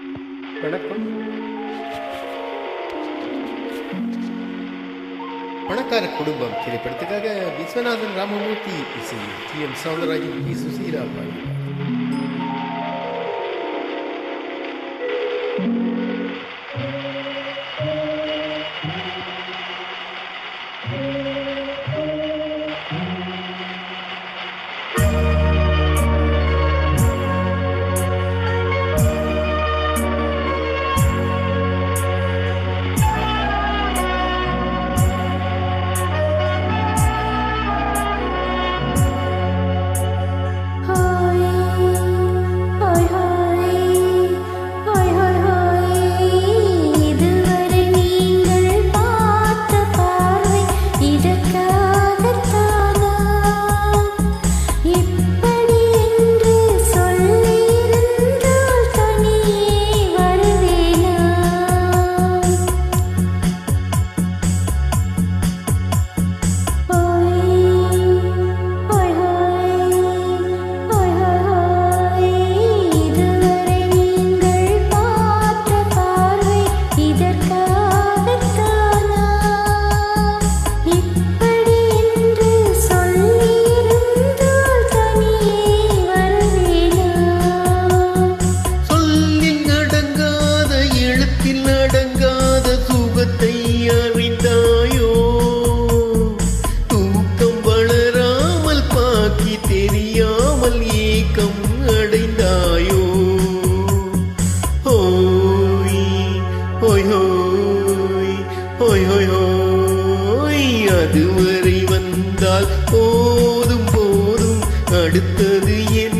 வணக்கம். பணக்கார குடும்பம் திரைப்படத்துக்காக விஸ்வநாதன் ராமமூர்த்தி இசை T M Soundararajan P Susheela பாடி. ஓய் அதுவரை வந்தால் போதும் போதும். அடுத்தது என்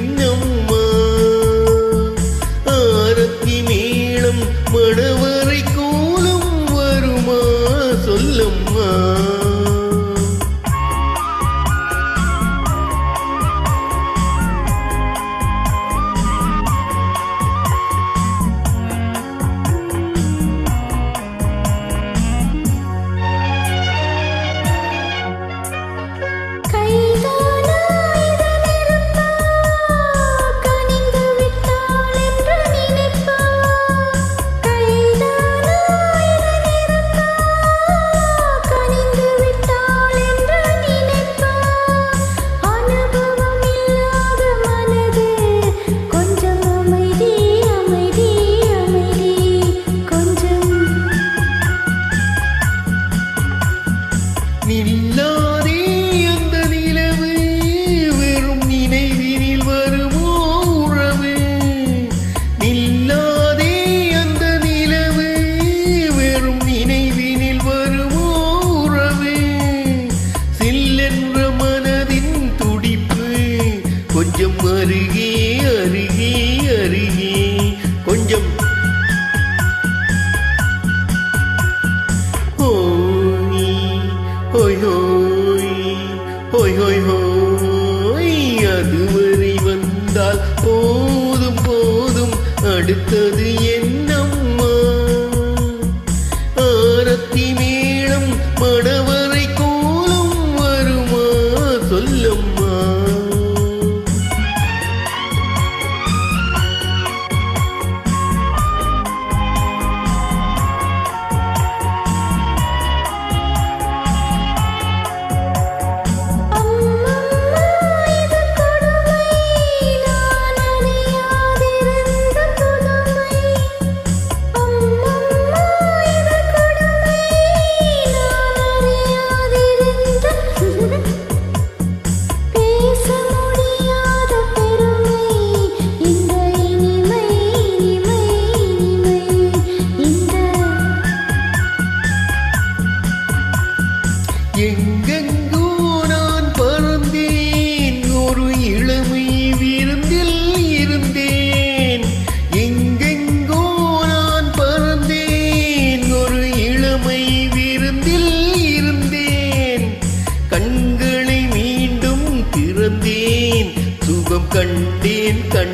கொஞ்சம் அருகே அருகே அருகே கொஞ்சம். அதுவரை வந்தால் போதும் போதும். அடுத்தது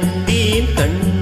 கண்டேன் கண்டேன்